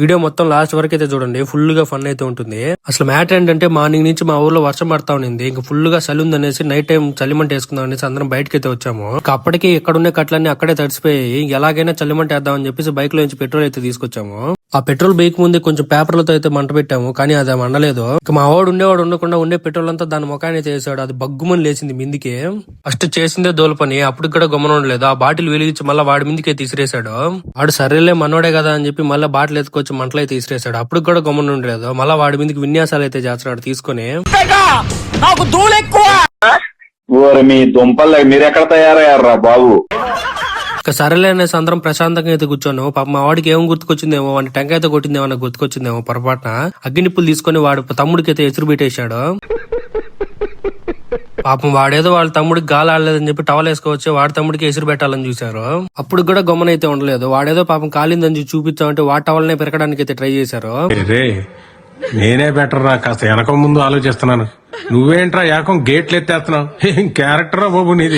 Video మొత్తం last వరకు అయితే చూడండి. ఫుల్గా ఫన్ అయితే ఉంటుంది. అసలు మ్యాటర్ ఏంటంటే మార్నింగ్ నుంచి మా ఊర్లో వర్షం పడతా ఉంది ఇంకా ఫుల్గా చలి ఉందనేసి నైట్ టైం చలిమంట వేసుకుందాం అనేసి అందరం బయటకి అయితే వచ్చాము అప్పటికి ఇక్కడ ఉన్న కట్లన్నీ అక్కడే తడిసిపోయి ఎలాగైనా చలిమంట వేద్దామని చెప్పేసి బైక్లో నుంచి పెట్రోల్ అయితే తీసుకొచ్చాము. ఆ పెట్రోల్ బైక్ ముందు కొంచెం పేపర్లతో అయితే మంట పెట్టాము కానీ అది మండలేదు ఇక మా వాడు ఉండేవాడు ఉండకుండా ఉండే పెట్రోల్ అంతా దాని ముఖాన్ని వేసాడు. అది బగ్గుమని లేచింది మిందికి. ఫస్ట్ చేసిందే దోల పని అప్పుడు కూడా గమనం ఉండలేదు. ఆ బాటిల్ వెలిగించి మళ్ళీ వాడి మీదకి అయితే ఇసిరేసాడు వాడు సరేలే మనోడే కదా అని చెప్పి మళ్ళీ బాటిల్ ఎత్తుకొచ్చి మంటలు అయితే ఇసిరేసాడు అప్పుడు కూడా గమనం ఉండలేదు. మళ్ళీ వాడి మీదకి విన్యాసాలు అయితే చేస్తున్నాడు తీసుకొని. మీ దుంపలు మీరు ఎక్కడ తయారయ్యారా బాబు? సరేలే అనేసి అందరం ప్రశాంతంగా అయితే కూర్చోను. పాప మా వాడికి ఏం గుర్తుకొచ్చిందేమో వాడిని టెంకాయ అయితే కొట్టిందేమో నాకు గుర్తుకొచ్చిందేమో పొరపాటున. అగ్గినిప్పులు తీసుకొని వాడు తమ్ముడికి అయితే ఎసురు పెట్టేశాడు పాపం వాడేదో వాళ్ళ తమ్ముడికి గాలి ఆడలేదని చెప్పి టవల్ వేసుకోవచ్చు వాడి తమ్ముడికి ఎసురు పెట్టాలని చూశారు. అప్పుడు కూడా గమ్మనైతే ఉండలేదు. వాడేదో పాపం కాలిందని చూపించామంటే వాడి టవల్నే పెరగడానికి అయితే ట్రై చేశారు. నేనే బెటర్ రా కాస్త వెనక ముందు ఆలోచిస్తున్నాను. నువ్వేంట్రా ఏకం గేట్లు ఎత్తేస్తున్నావు? క్యారెక్టర్ క్యారెక్టరా బాబు నీది?